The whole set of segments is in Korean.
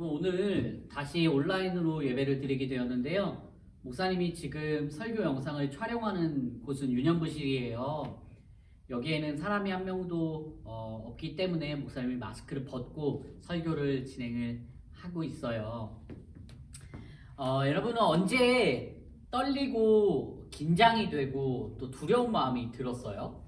여러분 오늘 다시 온라인으로 예배를 드리게 되었는데요. 목사님이 지금 설교 영상을 촬영하는 곳은 유년부실이에요. 여기에는 사람이 한 명도 어, 없기 때문에 목사님이 마스크를 벗고 설교를 진행을 하고 있어요. 어, 여러분은 언제 떨리고 긴장이 되고 또 두려운 마음이 들었어요?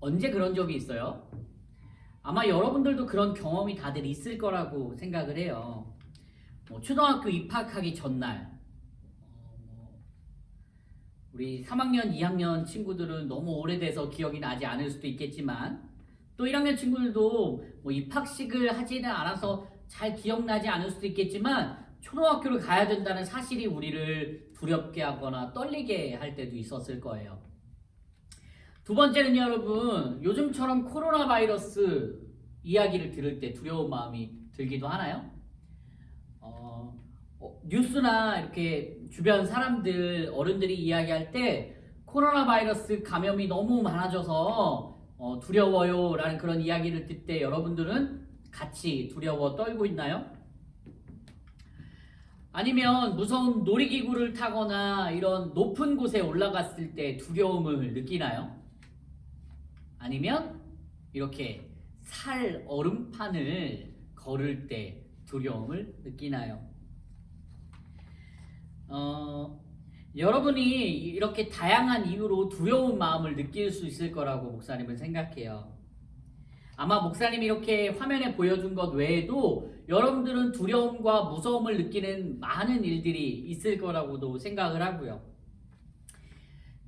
언제 그런 적이 있어요? 아마 여러분들도 그런 경험이 다들 있을 거라고 생각을 해요. 뭐 초등학교 입학하기 전날, 어, 뭐 우리 3학년, 2학년 친구들은 너무 오래돼서 기억이 나지 않을 수도 있겠지만, 또 1학년 친구들도 뭐 입학식을 하지는 않아서 잘 기억나지 않을 수도 있겠지만, 초등학교를 가야 된다는 사실이 우리를 두렵게 하거나 떨리게 할 때도 있었을 거예요. 두 번째는 여러분, 요즘처럼 코로나 바이러스 이야기를 들을 때 두려운 마음이 들기도 하나요? 어, 어, 뉴스나 이렇게 주변 사람들, 어른들이 이야기할 때 코로나 바이러스 감염이 너무 많아져서 어, 두려워요 라는 그런 이야기를 듣 때 여러분들은 같이 두려워 떨고 있나요? 아니면 무서운 놀이기구를 타거나 이런 높은 곳에 올라갔을 때 두려움을 느끼나요? 아니면 이렇게 살 얼음판을 걸을 때 두려움을 느끼나요? 어, 여러분이 이렇게 다양한 이유로 두려운 마음을 느낄 수 있을 거라고 목사님은 생각해요. 아마 목사님이 이렇게 화면에 보여준 것 외에도 여러분들은 두려움과 무서움을 느끼는 많은 일들이 있을 거라고도 생각을 하고요.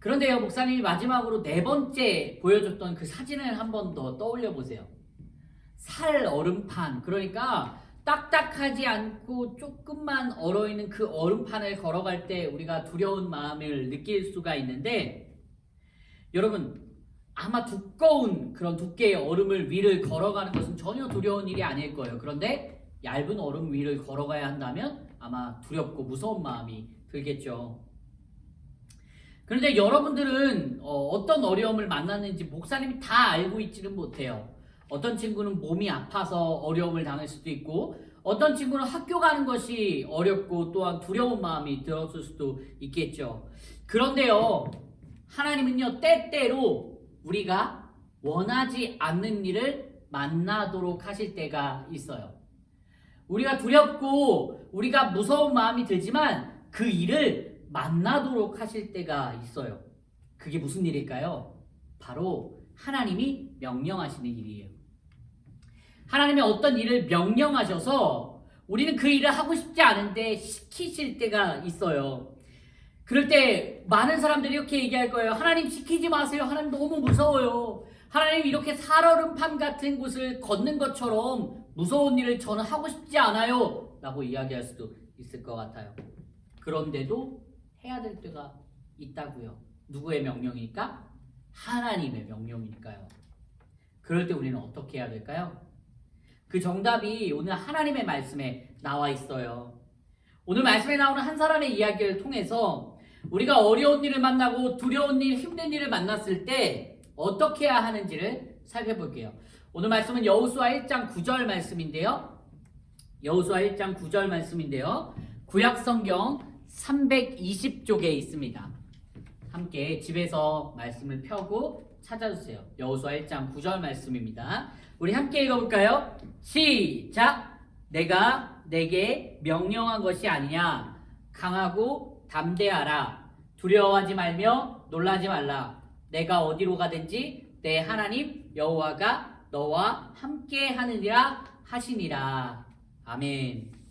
그런데요, 목사님이 마지막으로 네 번째 보여줬던 그 사진을 한 번 더 떠올려 보세요. 살 얼음판. 그러니까 딱딱하지 않고 조금만 얼어 있는 그 얼음판을 걸어갈 때 우리가 두려운 마음을 느낄 수가 있는데, 여러분, 아마 두꺼운 그런 두께의 얼음을 위를 걸어가는 것은 전혀 두려운 일이 아닐 거예요. 그런데 얇은 얼음 위를 걸어가야 한다면 아마 두렵고 무서운 마음이 들겠죠. 그런데 여러분들은 어, 떤 어려움을 만났는지 목사님이 다 알고 있지는 못해요. 어떤 친구는 몸이 아파서 어려움을 당할 수도 있고 어떤 친구는 학교 가는 것이 어렵고 또한 두려운 마음이 들었을 수도 있겠죠. 그런데요, 하나님은요, 때때로 우리가 원하지 않는 일을 만나도록 하실 때가 있어요. 우리가 두렵고 우리가 무서운 마음이 들지만 그 일을 만나도록 하실 때가 있어요. 그게 무슨 일일까요? 바로 하나님이 명령하시는 일이에요. 하나님이 어떤 일을 명령하셔서 우리는 그 일을 하고 싶지 않은데 시키실 때가 있어요. 그럴 때 많은 사람들이 이렇게 얘기할 거예요. 하나님 시키지 마세요. 하나님 너무 무서워요. 하나님 이렇게 살얼음판 같은 곳을 걷는 것처럼 무서운 일을 저는 하고 싶지 않아요. 라고 이야기할 수도 있을 것 같아요. 그런데도 해야 될 때가 있다고요. 누구의 명령이니까? 하나님의 명령이니까요. 그럴 때 우리는 어떻게 해야 될까요? 그 정답이 오늘 하나님의 말씀에 나와 있어요. 오늘 말씀에 나오는 한 사람의 이야기를 통해서 우리가 어려운 일을 만나고 두려운 일, 힘든 일을 만났을 때 어떻게 해야 하는지를 살펴볼게요. 오늘 말씀은 여호수아 1장 9절 말씀인데요. 여호수아 1장 9절 말씀인데요. 구약 성경 320쪽에 있습니다. 함께 집에서 말씀을 펴고 찾아주세요. 여호수아 1장 9절 말씀입니다. 우리 함께 읽어볼까요? 시작! 내가 내게 명령한 것이 아니냐. 강하고 담대하라. 두려워하지 말며 놀라지 말라. 내가 어디로 가든지 내 하나님 여호와가 너와 함께 하느니라 하시니라. 아멘.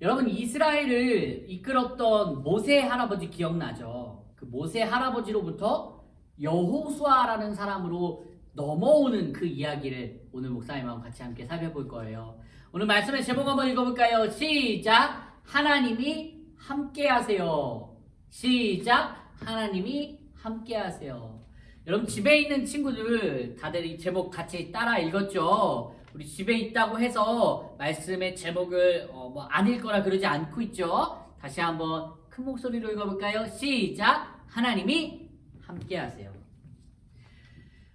여러분 이스라엘을 이끌었던 모세 할아버지 기억나죠? 그 모세 할아버지로부터 여호수아라는 사람으로 넘어오는 그 이야기를 오늘 목사님하고 같이 함께 살펴볼 거예요. 오늘 말씀의 제목 한번 읽어볼까요? 시작! 하나님이 함께 하세요. 시작! 하나님이 함께 하세요. 여러분 집에 있는 친구들 다들 이 제목 같이 따라 읽었죠? 우리 집에 있다고 해서 말씀의 제목을 어, 뭐안 읽거나 그러지 않고 있죠? 다시 한번 큰 목소리로 읽어볼까요? 시작! 하나님이 함께 하세요.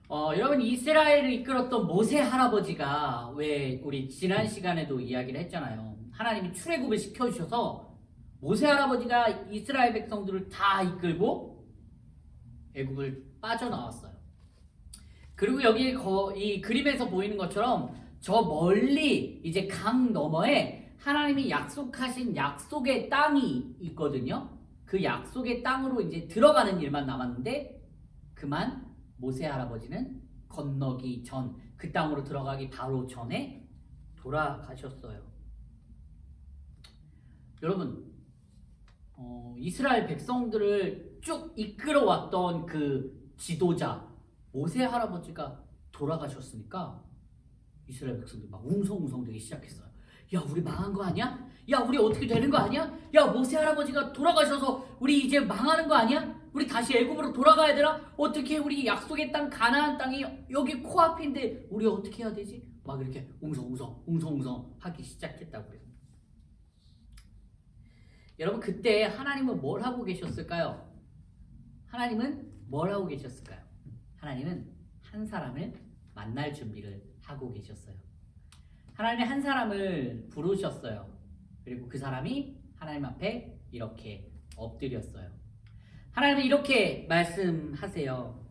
어, 여러분 이스라엘을 이끌었던 모세 할아버지가 왜 우리 지난 시간에도 이야기를 했잖아요. 하나님이 출애굽을 시켜주셔서 모세 할아버지가 이스라엘 백성들을 다 이끌고 애굽을 빠져나왔어요. 그리고 여기 거, 이 그림에서 보이는 것처럼 저 멀리 이제 강 너머에 하나님이 약속하신 약속의 땅이 있거든요. 그 약속의 땅으로 이제 들어가는 일만 남았는데 그만 모세 할아버지는 건너기 전 그 땅으로 들어가기 바로 전에 돌아가셨어요. 여러분, 어, 이스라엘 백성들을 쭉 이끌어왔던 그 지도자 모세 할아버지가 돌아가셨으니까 이스라엘 백성들이 막 웅성웅성 되기 시작했어요. 야, 우리 망한 거 아니야? 야, 우리 어떻게 되는 거 아니야? 야, 모세 할아버지가 돌아가셔서 우리 이제 망하는 거 아니야? 우리 다시 애굽으로 돌아가야 되나? 어떻게 우리 약속의 땅 가나안 땅이 여기 코앞인데 우리 어떻게 해야 되지? 막 이렇게 웅성웅성 웅성웅성 하기 시작했다고요. 여러분 그때 하나님은 뭘 하고 계셨을까요? 하나님은 뭘 하고 계셨을까요? 하나님은 한 사람을 만날 준비를 하고 계셨어요. 하나님이 한 사람을 부르셨어요. 그리고 그 사람이 하나님 앞에 이렇게 엎드렸어요. 하나님은 이렇게 말씀하세요.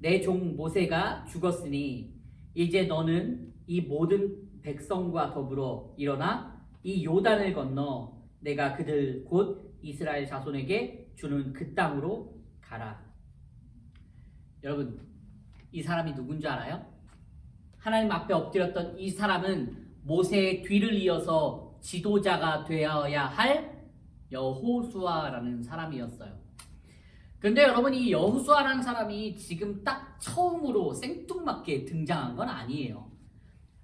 내 종 모세가 죽었으니 이제 너는 이 모든 백성과 더불어 일어나 이 요단을 건너 내가 그들 곧 이스라엘 자손에게 주는 그 땅으로 가라. 여러분, 이 사람이 누군지 알아요? 하나님 앞에 엎드렸던 이 사람은 모세의 뒤를 이어서 지도자가 되어야 할 여호수아라는 사람이었어요. 근데 여러분 이 여호수아라는 사람이 지금 딱 처음으로 생뚱맞게 등장한 건 아니에요.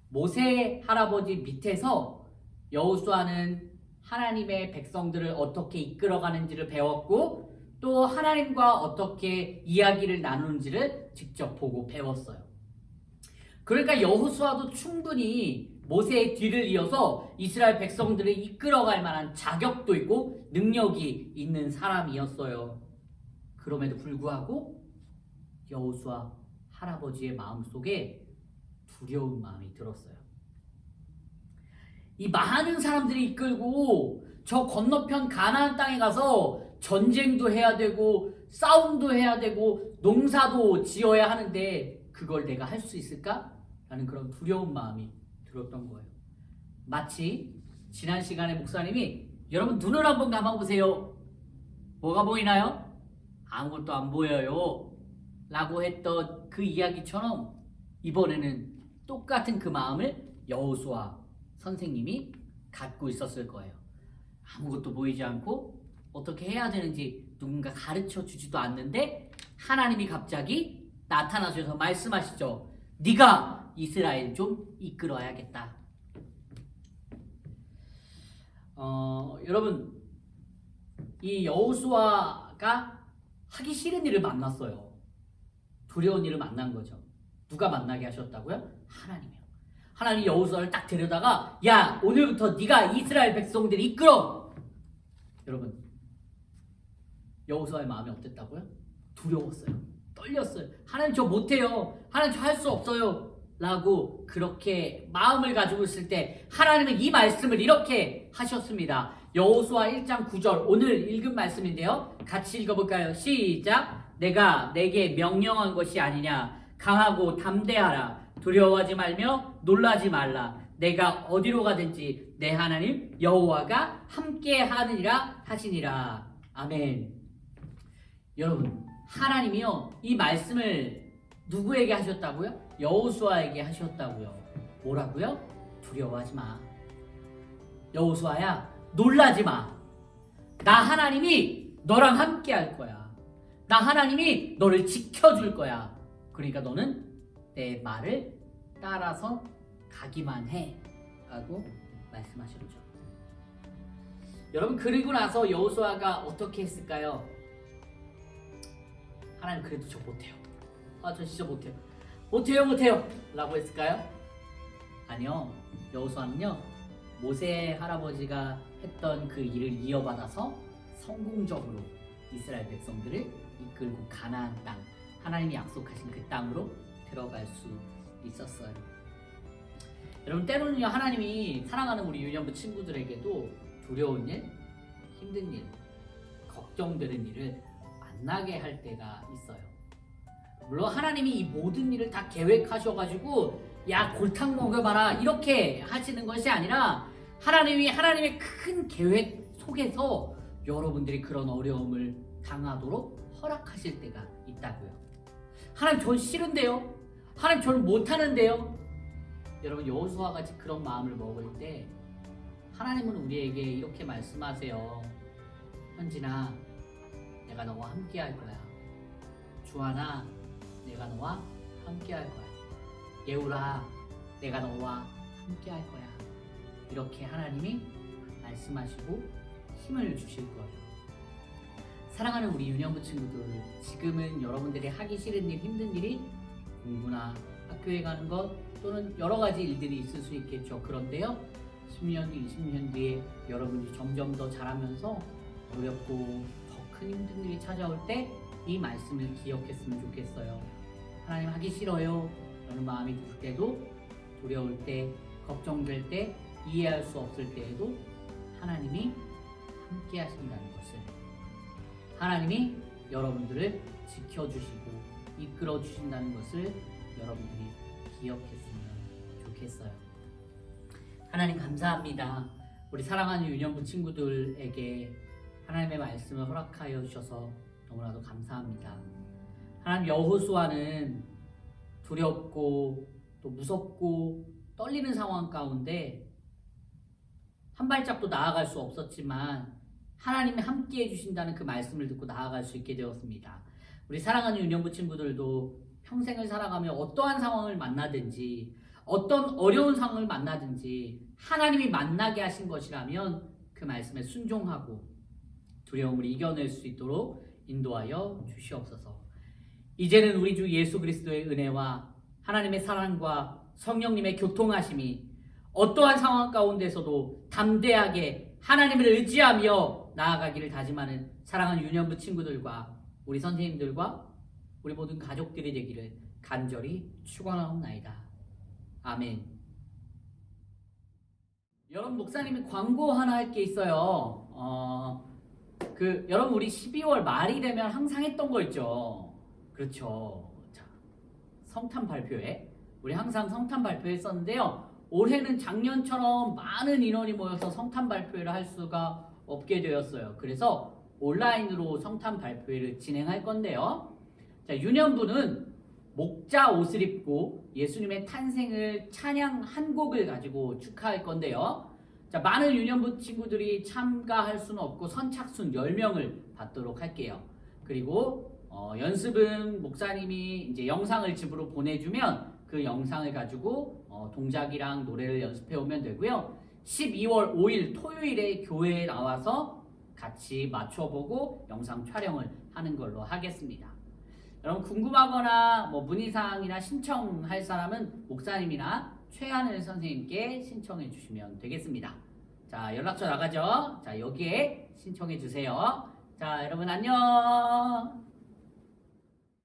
모세 할아버지 밑에서 여호수아는 하나님의 백성들을 어떻게 이끌어가는지를 배웠고 또 하나님과 어떻게 이야기를 나누는지를 직접 보고 배웠어요. 그러니까 여호수아도 충분히 모세의 뒤를 이어서 이스라엘 백성들을 이끌어갈 만한 자격도 있고 능력이 있는 사람이었어요. 그럼에도 불구하고 여호수아 할아버지의 마음속에 두려운 마음이 들었어요. 이 많은 사람들이 이끌고 저 건너편 가나안 땅에 가서 전쟁도 해야 되고 싸움도 해야 되고 농사도 지어야 하는데 그걸 내가 할 수 있을까? 라는 그런 두려운 마음이 들었던 거예요. 마치 지난 시간에 목사님이 여러분 눈을 한번 감아보세요. 뭐가 보이나요? 아무것도 안 보여요. 라고 했던 그 이야기처럼 이번에는 똑같은 그 마음을 여호수아 선생님이 갖고 있었을 거예요. 아무것도 보이지 않고 어떻게 해야 되는지 누군가 가르쳐 주지도 않는데 하나님이 갑자기 나타나셔서 말씀하시죠. 네가 이스라엘 좀 이끌어야겠다. 어, 여러분 이 여호수아가 하기 싫은 일을 만났어요. 두려운 일을 만난 거죠. 누가 만나게 하셨다고요? 하나님이요. 하나님 여호수아를 딱 데려다가 야 오늘부터 네가 이스라엘 백성들 이끌어. 여러분 여호수아의 마음이 어땠다고요? 두려웠어요. 떨렸어요. 하나님 저 못해요. 하나님 저 할 수 없어요. 라고 그렇게 마음을 가지고 있을 때 하나님은 이 말씀을 이렇게 하셨습니다. 여호수아 1장 9절 오늘 읽은 말씀인데요. 같이 읽어볼까요? 시작. 내가 내게 명령한 것이 아니냐. 강하고 담대하라. 두려워하지 말며 놀라지 말라. 내가 어디로 가든지 내 하나님 여호와가 함께 하느니라 하시니라. 아멘. 여러분, 하나님이요. 이 말씀을 누구에게 하셨다고요? 여호수아에게 하셨다고요. 뭐라고요? 두려워하지 마. 여호수아야, 놀라지 마. 나 하나님이 너랑 함께 할 거야. 나 하나님이 너를 지켜줄 거야. 그러니까 너는 내 말을 따라서 가기만 해. 라고 말씀하셨죠. 여러분 그리고 나서 여호수아가 어떻게 했을까요? 하나님 그래도 저 못해요. 아 저 진짜 못해요. 못해요 못해요 라고 했을까요? 아니요. 여호수아는요. 모세 할아버지가 했던 그 일을 이어받아서 성공적으로 이스라엘 백성들을 이끌고 가나안 땅 하나님이 약속하신 그 땅으로 들어갈 수 있었어요. 여러분 때로는요 하나님이 사랑하는 우리 유년부 친구들에게도 두려운 일, 힘든 일, 걱정되는 일을 만나게 할 때가 있어요. 물론 하나님이 이 모든 일을 다 계획하셔가지고 야 골탕 먹여봐라 이렇게 하시는 것이 아니라 하나님이 하나님의 큰 계획 속에서 여러분들이 그런 어려움을 당하도록 허락하실 때가 있다고요. 하나님 전 싫은데요. 하나님 저는 못하는데요. 여러분 여호수아 같이 그런 마음을 먹을 때 하나님은 우리에게 이렇게 말씀하세요. 현진아, 내가 너와 함께 할 거야. 주하나, 내가 너와 함께 할 거야. 예우라, 내가 너와 함께 할 거야. 이렇게 하나님이 말씀하시고 힘을 주실 거예요. 사랑하는 우리 유년부 친구들, 지금은 여러분들이 하기 싫은 일, 힘든 일이 공부나 학교에 가는 것 또는 여러 가지 일들이 있을 수 있겠죠. 그런데요, 10년 뒤, 20년 뒤에 여러분이 점점 더 자라면서 어렵고 더 큰 힘든 일이 찾아올 때 이 말씀을 기억했으면 좋겠어요. 하나님 하기 싫어요. 라는 마음이 들 때도 두려울 때, 걱정될 때, 이해할 수 없을 때에도 하나님이 함께 하신다는 것을 하나님이 여러분들을 지켜주시고 이끌어 주신다는 것을 여러분들이 기억했으면 좋겠어요. 하나님 감사합니다. 우리 사랑하는 유년부 친구들에게 하나님의 말씀을 허락하여 주셔서 너무나도 감사합니다. 하나님 여호수아는 두렵고 또 무섭고 떨리는 상황 가운데 한 발짝도 나아갈 수 없었지만 하나님이 함께 해주신다는 그 말씀을 듣고 나아갈 수 있게 되었습니다. 우리 사랑하는 유년부 친구들도 평생을 살아가며 어떠한 상황을 만나든지 어떤 어려운 상황을 만나든지 하나님이 만나게 하신 것이라면 그 말씀에 순종하고 두려움을 이겨낼 수 있도록 인도하여 주시옵소서. 이제는 우리 주 예수 그리스도의 은혜와 하나님의 사랑과 성령님의 교통하심이 어떠한 상황 가운데서도 담대하게 하나님을 의지하며 나아가기를 다짐하는 사랑하는 유년부 친구들과 우리 선생님들과 우리 모든 가족들이 되기를 간절히 축원하옵나이다. 아멘. 여러분 목사님이 광고 하나 할 게 있어요. 어, 그 여러분 우리 12월 말이 되면 항상 했던 거 있죠. 그렇죠. 자, 성탄 발표회 우리 항상 성탄 발표했었는데요. 올해는 작년처럼 많은 인원이 모여서 성탄 발표회를 할 수가 없게 되었어요. 그래서 온라인으로 성탄 발표회를 진행할 건데요. 자, 유년부는 목자 옷을 입고 예수님의 탄생을 찬양 한 곡을 가지고 축하할 건데요. 자, 많은 유년부 친구들이 참가할 수는 없고 선착순 10명을 받도록 할게요. 그리고 어, 연습은 목사님이 이제 영상을 집으로 보내주면 그 영상을 가지고 어, 동작이랑 노래를 연습해 오면 되고요. 12월 5일 토요일에 교회에 나와서 같이 맞춰보고 영상 촬영을 하는 걸로 하겠습니다. 여러분 궁금하거나 뭐 문의사항이나 신청할 사람은 목사님이나 최하늘 선생님께 신청해 주시면 되겠습니다. 자 연락처 나가죠. 자 여기에 신청해 주세요. 자 여러분 안녕.